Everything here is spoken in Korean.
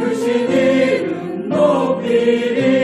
주신 이름 높이리.